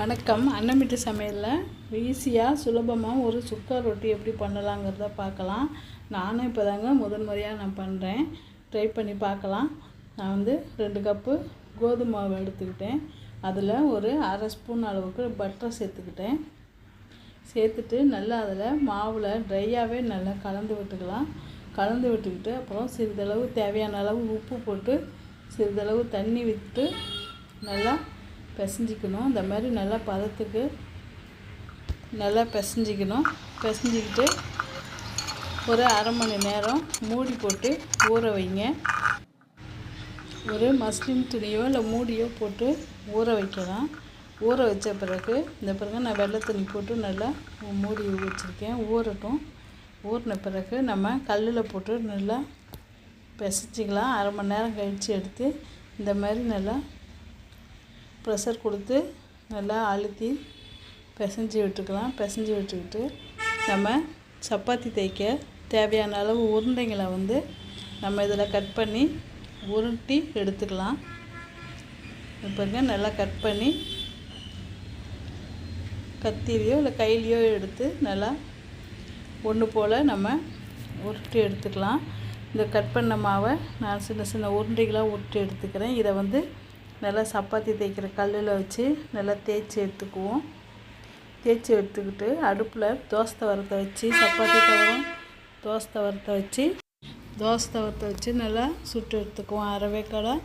வணக்கம். அன்னமிட்டு சமையலில் ஈஸியாக சுலபமாக ஒரு சுக்கா ரொட்டி எப்படி பண்ணலாங்கிறத பார்க்கலாம். நானும் இப்போ தாங்க முதன் முறையாக நான் பண்ணுறேன் ட்ரை பண்ணி பார்க்கலாம். நான் வந்து ரெண்டு கப்பு கோதுமை மாவு எடுத்துக்கிட்டேன். அதில் ஒரு அரை ஸ்பூன் அளவுக்கு பட்டர் சேர்த்துக்கிட்டேன். சேர்த்துட்டு நல்லா அதில் மாவில் ட்ரையாகவே நல்லா கலந்து விட்டுக்கலாம். கலந்து விட்டுக்கிட்டு அப்புறம் சிறிதளவு தேவையான அளவு உப்பு போட்டு சிறிதளவு தண்ணி விட்டு நல்லா பிசைஞ்சிக்கணும். இந்த மாதிரி நல்லா பதத்துக்கு நல்லா பிசைஞ்சிக்கணும். பிசைஞ்சிக்கிட்டு ஒரு அரை மணி நேரம் மூடி போட்டு ஊற வைங்க. ஒரு மஸ்லின் துணியோ இல்லை மூடியோ போட்டு ஊற வைக்கலாம். ஊற வச்ச பிறகு இந்த பிறகு நான் வெள்ளை துணி போட்டு நல்லா மூடி வச்சுருக்கேன். ஊறட்டும். ஊறின பிறகு நம்ம கல்லில் போட்டு நல்லா பிசைச்சிக்கலாம் அரை மணி நேரம் கழித்து எடுத்து இந்த மாதிரி நல்லா ப்ரெஷர் கொடுத்து நல்லா அழுத்தி பிசைஞ்சி விட்டுக்கலாம். பிசைஞ்சி விட்டுக்கிட்டு நம்ம சப்பாத்தி தைக்க தேவையான அளவு உருண்டைங்களை வந்து நம்ம இதில் கட் பண்ணி உருட்டி எடுத்துக்கலாம். இப்போங்க நல்லா கட் பண்ணி கத்திலையோ இல்லை கையிலையோ எடுத்து நல்லா ஒன்று போல் நம்ம உருட்டி எடுத்துக்கலாம். இந்த கட் பண்ண மாவை நான் சின்ன சின்ன உருண்டைகளாக உருட்டி எடுத்துக்கிறேன். இதை வந்து நல்லா சப்பாத்தி தேய்க்கிற கல்லில் வச்சு நல்லா தேய்ச்சி எடுத்துக்குவோம். தேய்ச்சி எடுத்துக்கிட்டு அடுப்பில் தோசை தவரத்தை வச்சு சப்பாத்தி தவரம் தோசை தவரத்தை வச்சு தோசை தவரத்தை வச்சு நல்லா சுட்டு எடுத்துக்குவோம். அரைவேக்காடாக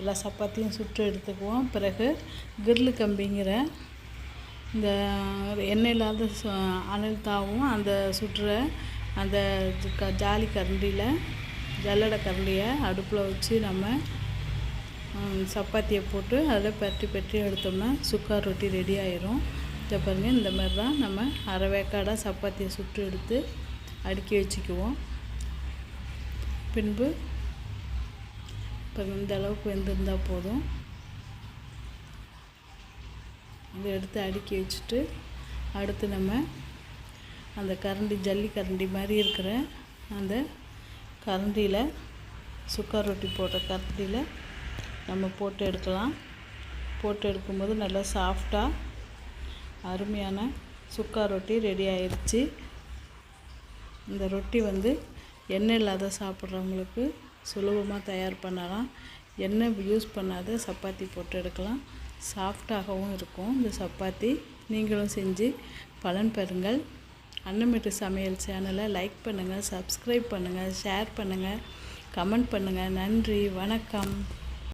எல்லா சப்பாத்தியும் சுட்டு எடுத்துக்குவோம். பிறகு கிர்லு கம்பிங்கிற இந்த எண்ணெய் இல்லாத அனல் தாவும் அந்த சுட்டுற அந்த க ஜாலி கரண்டியில் ஜல்லடை கரண்டியை அடுப்பில் வச்சு நம்ம சப்பாத்தியை போட்டு அதில் பற்றி பற்றி எடுத்தோம்னா சுக்கா ரொட்டி ரெடி ஆயிரும். இதை பாருங்கள் இந்த மாதிரி தான் நம்ம அரை வேக்காடாக சப்பாத்தியை சுட்டு எடுத்து அடுக்கி வச்சுக்குவோம். பின்பு இப்போ இந்த அளவுக்கு வெந்திருந்தால் போதும். இதை எடுத்து அடுக்கி வச்சுட்டு அடுத்து நம்ம அந்த கரண்டி ஜல்லி கரண்டி மாதிரி இருக்கிற அந்த கரண்டியில் சுக்கா ரொட்டி போட்ட கரண்டியில் நம்ம போட்டு எடுக்கலாம். போட்டு எடுக்கும்போது நல்லா சாஃப்டாக அருமையான சுக்கா ரொட்டி ரெடி ஆயிடுச்சு இந்த ரொட்டி வந்து எண்ணெய் இல்லாத சாப்பிட்றவங்களுக்கு சுலபமாக தயார் பண்ணலாம். எண்ணெய் யூஸ் பண்ணாத சப்பாத்தி போட்டு எடுக்கலாம். சாஃப்டாகவும் இருக்கும் இந்த சப்பாத்தி. நீங்களும் செஞ்சு பலன் பெறுங்கள். அன்னமிட்டு சமையல் சேனலை லைக் பண்ணுங்கள் சப்ஸ்கிரைப் பண்ணுங்கள் ஷேர் பண்ணுங்கள் கமெண்ட் பண்ணுங்கள் நன்றி வணக்கம்.